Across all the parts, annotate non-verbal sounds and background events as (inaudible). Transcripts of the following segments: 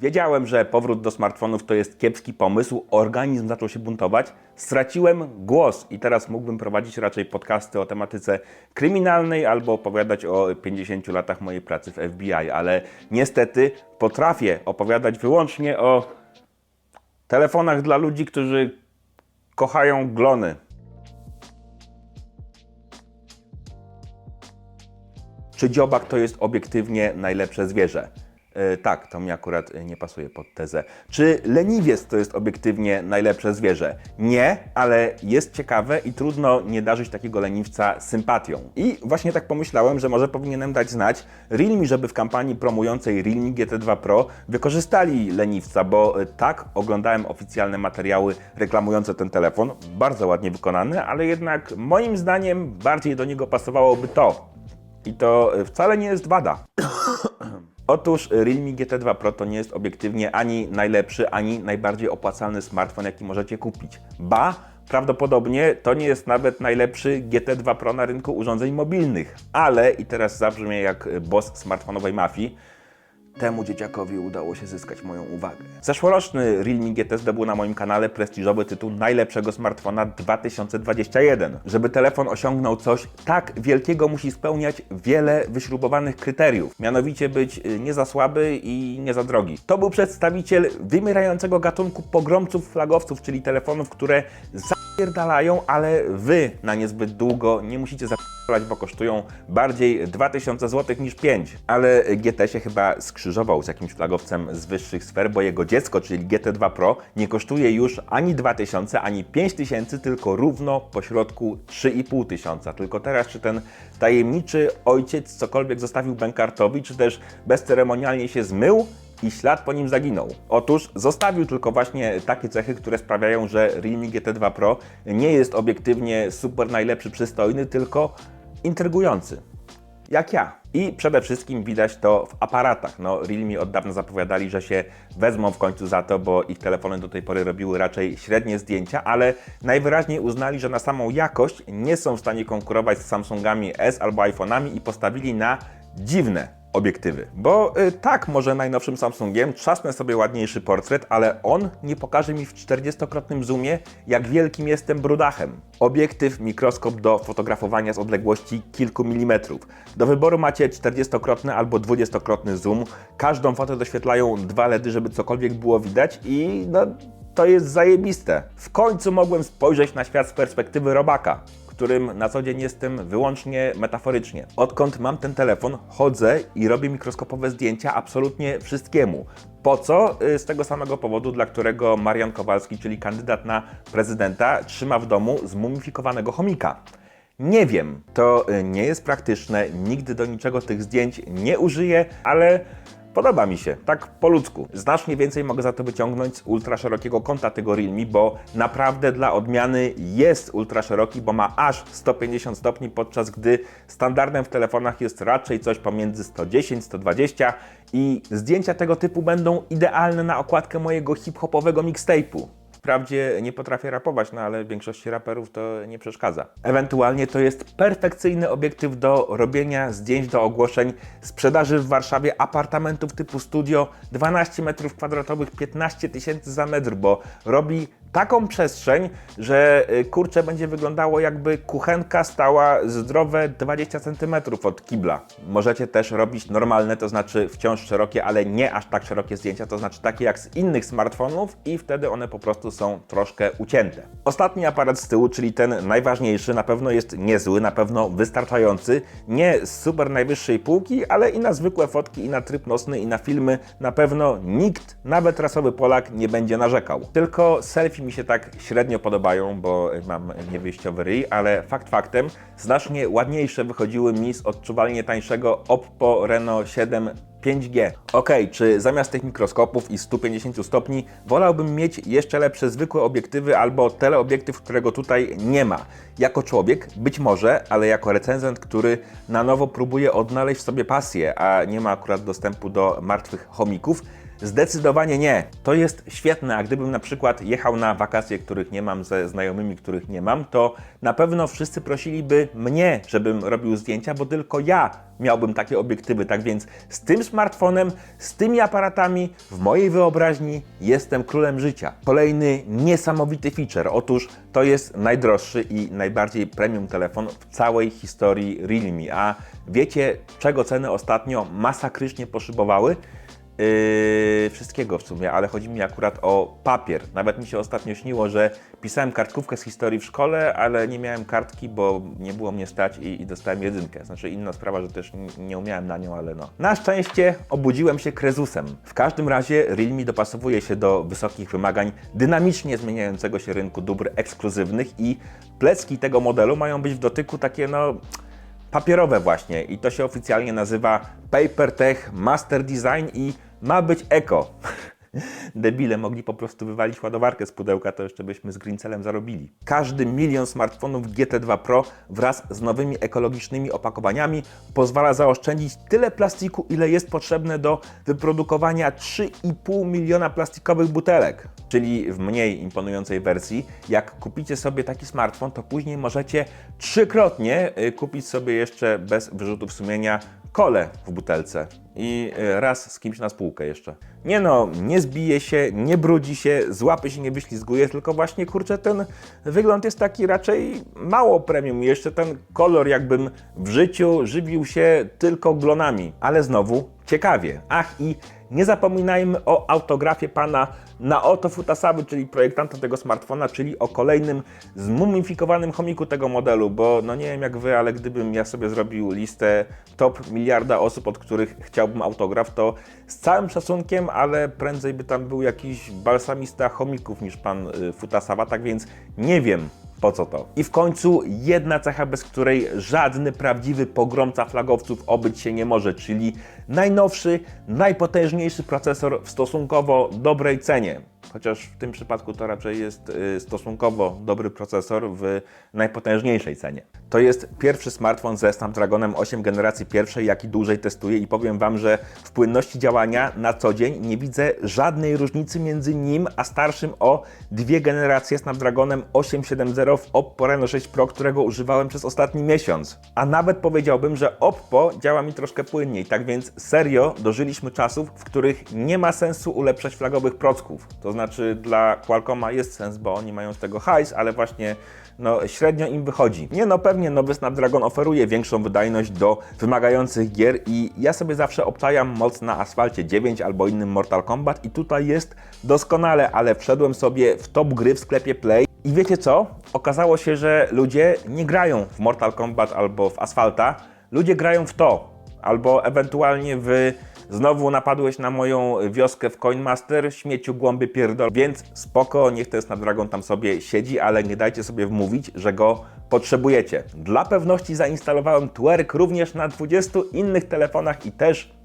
Wiedziałem, że powrót do smartfonów to jest kiepski pomysł, organizm zaczął się buntować, straciłem głos i teraz mógłbym prowadzić raczej podcasty o tematyce kryminalnej albo opowiadać o 50 latach mojej pracy w FBI, ale niestety potrafię opowiadać wyłącznie o telefonach dla ludzi, którzy kochają glony. Czy dziobak to jest obiektywnie najlepsze zwierzę? E, tak, to mi akurat e, nie pasuje pod tezę. Czy leniwiec to jest obiektywnie najlepsze zwierzę? Nie, ale jest ciekawe i trudno nie darzyć takiego leniwca sympatią. I właśnie tak pomyślałem, że może powinienem dać znać Realme, żeby w kampanii promującej Realme GT2 Pro wykorzystali leniwca, bo e, tak oglądałem oficjalne materiały reklamujące ten telefon, bardzo ładnie wykonane, ale jednak moim zdaniem bardziej do niego pasowałoby to. I to wcale nie jest wada. (coughs) Otóż Realme GT2 Pro to nie jest obiektywnie ani najlepszy, ani najbardziej opłacalny smartfon, jaki możecie kupić. Ba, prawdopodobnie to nie jest nawet najlepszy GT2 Pro na rynku urządzeń mobilnych. Ale, i teraz zabrzmię jak boss smartfonowej mafii, Temu dzieciakowi udało się zyskać moją uwagę. Zeszłoroczny Realme GT zdobył na moim kanale prestiżowy tytuł najlepszego smartfona 2021. Żeby telefon osiągnął coś tak wielkiego, musi spełniać wiele wyśrubowanych kryteriów. Mianowicie być y, nie za słaby i nie za drogi. To był przedstawiciel wymierającego gatunku pogromców flagowców, czyli telefonów, które zapierdalają, ale wy na niezbyt długo nie musicie zapierdalać, bo kosztują bardziej 2000 zł niż 5. Ale GT się chyba skrzyżował z jakimś flagowcem z wyższych sfer, bo jego dziecko, czyli GT2 Pro, nie kosztuje już ani 2000, ani 5000, tylko równo po środku 3500. Tylko teraz, czy ten tajemniczy ojciec cokolwiek zostawił Bankartowi, czy też bezceremonialnie się zmył, i ślad po nim zaginął. Otóż zostawił tylko właśnie takie cechy, które sprawiają, że Realme GT2 Pro nie jest obiektywnie super najlepszy, przystojny, tylko intrygujący. Jak ja. I przede wszystkim widać to w aparatach. No, Realme od dawna zapowiadali, że się wezmą w końcu za to, bo ich telefony do tej pory robiły raczej średnie zdjęcia, ale najwyraźniej uznali, że na samą jakość nie są w stanie konkurować z Samsungami S albo iPhone'ami i postawili na dziwne obiektywy. Bo y, tak, może najnowszym Samsungiem trzasnę sobie ładniejszy portret, ale on nie pokaże mi w 40-krotnym zoomie, jak wielkim jestem brudachem. Obiektyw, mikroskop do fotografowania z odległości kilku milimetrów. Do wyboru macie 40-krotny albo 20-krotny zoom. Każdą fotę doświetlają dwa LEDy, żeby cokolwiek było widać i no, to jest zajebiste. W końcu mogłem spojrzeć na świat z perspektywy robaka którym na co dzień jestem wyłącznie metaforycznie. Odkąd mam ten telefon, chodzę i robię mikroskopowe zdjęcia absolutnie wszystkiemu. Po co? Y, Z tego samego powodu, dla którego Marian Kowalski, czyli kandydat na prezydenta, trzyma w domu zmumifikowanego chomika. Nie wiem, to nie jest praktyczne, nigdy do niczego tych zdjęć nie użyję, ale Podoba mi się, tak po ludzku. Znacznie więcej mogę za to wyciągnąć z ultra szerokiego kąta tego Realme, bo naprawdę dla odmiany jest ultra szeroki, bo ma aż 150 stopni, podczas gdy standardem w telefonach jest raczej coś pomiędzy 110, 120 i zdjęcia tego typu będą idealne na okładkę mojego hip-hopowego mixtape'u. Wprawdzie nie potrafię rapować, no ale większości raperów to nie przeszkadza. Ewentualnie to jest perfekcyjny obiektyw do robienia zdjęć do ogłoszeń sprzedaży w Warszawie apartamentów typu studio 12 m2, 15 tysięcy za metr, bo robi taką przestrzeń, że y, kurczę będzie wyglądało jakby kuchenka stała zdrowe 20 cm od kibla. Możecie też robić normalne, to znaczy wciąż szerokie, ale nie aż tak szerokie zdjęcia, to znaczy takie jak z innych smartfonów i wtedy one po prostu są troszkę ucięte. Ostatni aparat z tyłu, czyli ten najważniejszy, na pewno jest niezły, na pewno wystarczający. Nie z super najwyższej półki, ale i na zwykłe fotki, i na tryb nocny, i na filmy na pewno nikt, nawet rasowy Polak, nie będzie narzekał. Tylko selfie mi się tak średnio podobają, bo mam niewyjściowy ryj, ale fakt faktem, znacznie ładniejsze wychodziły mi z odczuwalnie tańszego Oppo Reno 7 5G. Ok, czy zamiast tych mikroskopów i 150 stopni wolałbym mieć jeszcze lepsze zwykłe obiektywy albo teleobiektyw, którego tutaj nie ma. Jako człowiek być może, ale jako recenzent, który na nowo próbuje odnaleźć w sobie pasję, a nie ma akurat dostępu do martwych chomików, Zdecydowanie nie. To jest świetne, a gdybym na przykład jechał na wakacje, których nie mam, ze znajomymi, których nie mam, to na pewno wszyscy prosiliby mnie, żebym robił zdjęcia, bo tylko ja miałbym takie obiektywy. Tak więc z tym smartfonem, z tymi aparatami, w mojej wyobraźni jestem królem życia. Kolejny niesamowity feature. Otóż to jest najdroższy i najbardziej premium telefon w całej historii Realme. A wiecie, czego ceny ostatnio masakrycznie poszybowały? Yy, wszystkiego w sumie, ale chodzi mi akurat o papier. Nawet mi się ostatnio śniło, że pisałem kartkówkę z historii w szkole, ale nie miałem kartki, bo nie było mnie stać i, i dostałem jedynkę. Znaczy inna sprawa, że też nie umiałem na nią, ale no. Na szczęście obudziłem się krezusem. W każdym razie Realme dopasowuje się do wysokich wymagań dynamicznie zmieniającego się rynku dóbr ekskluzywnych i plecki tego modelu mają być w dotyku takie no papierowe właśnie i to się oficjalnie nazywa PaperTech Master Design i ma być eko. (laughs) Debile mogli po prostu wywalić ładowarkę z pudełka, to jeszcze byśmy z Greencelem zarobili. Każdy milion smartfonów GT2 Pro wraz z nowymi ekologicznymi opakowaniami pozwala zaoszczędzić tyle plastiku, ile jest potrzebne do wyprodukowania 3,5 miliona plastikowych butelek. Czyli w mniej imponującej wersji, jak kupicie sobie taki smartfon, to później możecie trzykrotnie y, kupić sobie jeszcze bez wyrzutów sumienia kole w butelce i y, raz z kimś na spółkę jeszcze. Nie no, nie zbije się, nie brudzi się, z łapy się nie wyślizguje, tylko właśnie kurczę, ten wygląd jest taki raczej mało premium. Jeszcze ten kolor, jakbym w życiu żywił się tylko glonami, ale znowu ciekawie. Ach i nie zapominajmy o autografie pana Naoto Futasawy, czyli projektanta tego smartfona, czyli o kolejnym zmumifikowanym chomiku tego modelu, bo no nie wiem jak wy, ale gdybym ja sobie zrobił listę top miliarda osób, od których chciałbym autograf, to z całym szacunkiem, ale prędzej by tam był jakiś balsamista chomików niż pan y, Futasawa, tak więc nie wiem, po co to? I w końcu jedna cecha, bez której żadny prawdziwy pogromca flagowców obyć się nie może, czyli najnowszy, najpotężniejszy procesor w stosunkowo dobrej cenie. Chociaż w tym przypadku to raczej jest y, stosunkowo dobry procesor w najpotężniejszej cenie. To jest pierwszy smartfon ze Snapdragonem 8 generacji pierwszej, jaki dłużej testuję i powiem Wam, że w płynności działania na co dzień nie widzę żadnej różnicy między nim a starszym o dwie generacje Snapdragonem 870 w Oppo Reno 6 Pro, którego używałem przez ostatni miesiąc. A nawet powiedziałbym, że Oppo działa mi troszkę płynniej, tak więc serio dożyliśmy czasów, w których nie ma sensu ulepszać flagowych procków. To znaczy dla Qualcomma jest sens, bo oni mają z tego hajs, ale właśnie no, średnio im wychodzi. Nie no, pewnie nowy Snapdragon oferuje większą wydajność do wymagających gier i ja sobie zawsze obczajam moc na Asfalcie 9 albo innym Mortal Kombat i tutaj jest doskonale, ale wszedłem sobie w top gry w sklepie Play i wiecie co? Okazało się, że ludzie nie grają w Mortal Kombat albo w Asfalta, ludzie grają w to, albo ewentualnie w Znowu napadłeś na moją wioskę w Coinmaster, śmieciu głąby pierdol, więc spoko, niech ten Snapdragon tam sobie siedzi, ale nie dajcie sobie wmówić, że go potrzebujecie. Dla pewności zainstalowałem Twerk również na 20 innych telefonach i też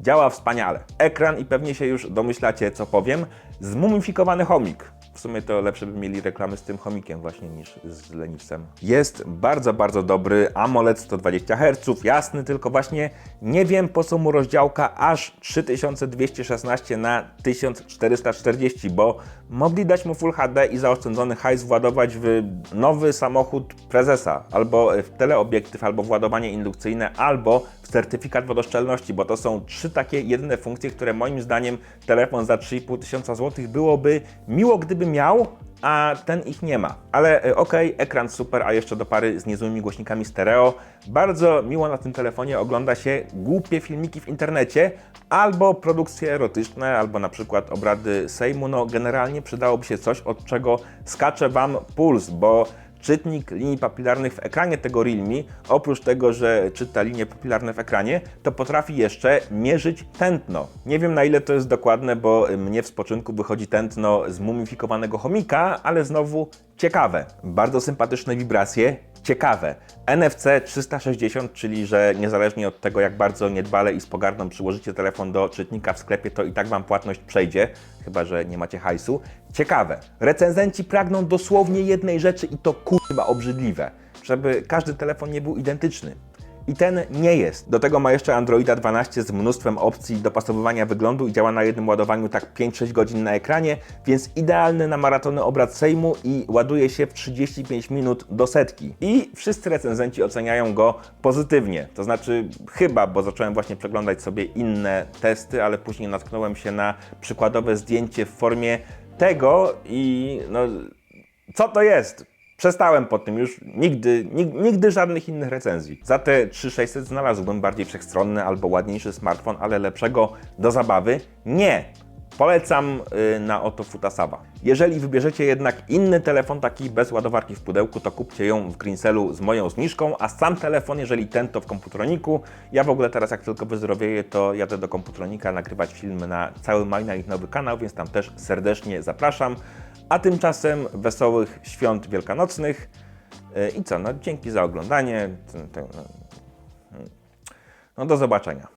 działa wspaniale. Ekran i pewnie się już domyślacie, co powiem. Zmumifikowany chomik. W sumie to lepsze by mieli reklamy z tym chomikiem właśnie niż z leniwcem. Jest bardzo, bardzo dobry. AMOLED 120 Hz, jasny, tylko właśnie nie wiem po co mu rozdziałka aż 3216 na 1440, bo mogli dać mu Full HD i zaoszczędzony hajs władować w nowy samochód prezesa, albo w teleobiektyw, albo władowanie indukcyjne, albo w certyfikat wodoszczelności, bo to są trzy takie jedyne funkcje, które moim zdaniem telefon za 3,5 tysiąca złotych byłoby miło, gdyby miał, a ten ich nie ma. Ale e, okej, ekran super, a jeszcze do pary z niezłymi głośnikami stereo. Bardzo miło na tym telefonie ogląda się głupie filmiki w internecie, albo produkcje erotyczne, albo na przykład obrady Sejmu. No generalnie przydałoby się coś, od czego skacze Wam puls, bo czytnik linii papilarnych w ekranie tego Realme, oprócz tego, że czyta linie papilarne w ekranie, to potrafi jeszcze mierzyć tętno. Nie wiem na ile to jest dokładne, bo mnie w spoczynku wychodzi tętno zmumifikowanego chomika, ale znowu ciekawe. Bardzo sympatyczne wibracje, ciekawe. NFC 360, czyli że niezależnie od tego, jak bardzo niedbale i z pogardą przyłożycie telefon do czytnika w sklepie, to i tak Wam płatność przejdzie, chyba że nie macie hajsu. Ciekawe. Recenzenci pragną dosłownie jednej rzeczy i to kurwa obrzydliwe, żeby każdy telefon nie był identyczny. I ten nie jest. Do tego ma jeszcze Androida 12 z mnóstwem opcji dopasowywania wyglądu i działa na jednym ładowaniu tak 5-6 godzin na ekranie, więc idealny na maratony obrad Sejmu i ładuje się w 35 minut do setki. I wszyscy recenzenci oceniają go pozytywnie. To znaczy chyba, bo zacząłem właśnie przeglądać sobie inne testy, ale później natknąłem się na przykładowe zdjęcie w formie tego i no co to jest? Przestałem po tym już nigdy, nig, nigdy żadnych innych recenzji. Za te 3600 znalazłbym bardziej wszechstronny albo ładniejszy smartfon, ale lepszego do zabawy nie. Polecam y, na oto Futasawa. Jeżeli wybierzecie jednak inny telefon, taki bez ładowarki w pudełku, to kupcie ją w Greencellu z moją zniżką, a sam telefon, jeżeli ten, to w komputroniku. Ja w ogóle teraz, jak tylko wyzdrowieję, to jadę do komputronika nagrywać filmy na cały maj na ich nowy kanał, więc tam też serdecznie zapraszam. A tymczasem wesołych świąt wielkanocnych. Y, I co, no dzięki za oglądanie. No do zobaczenia.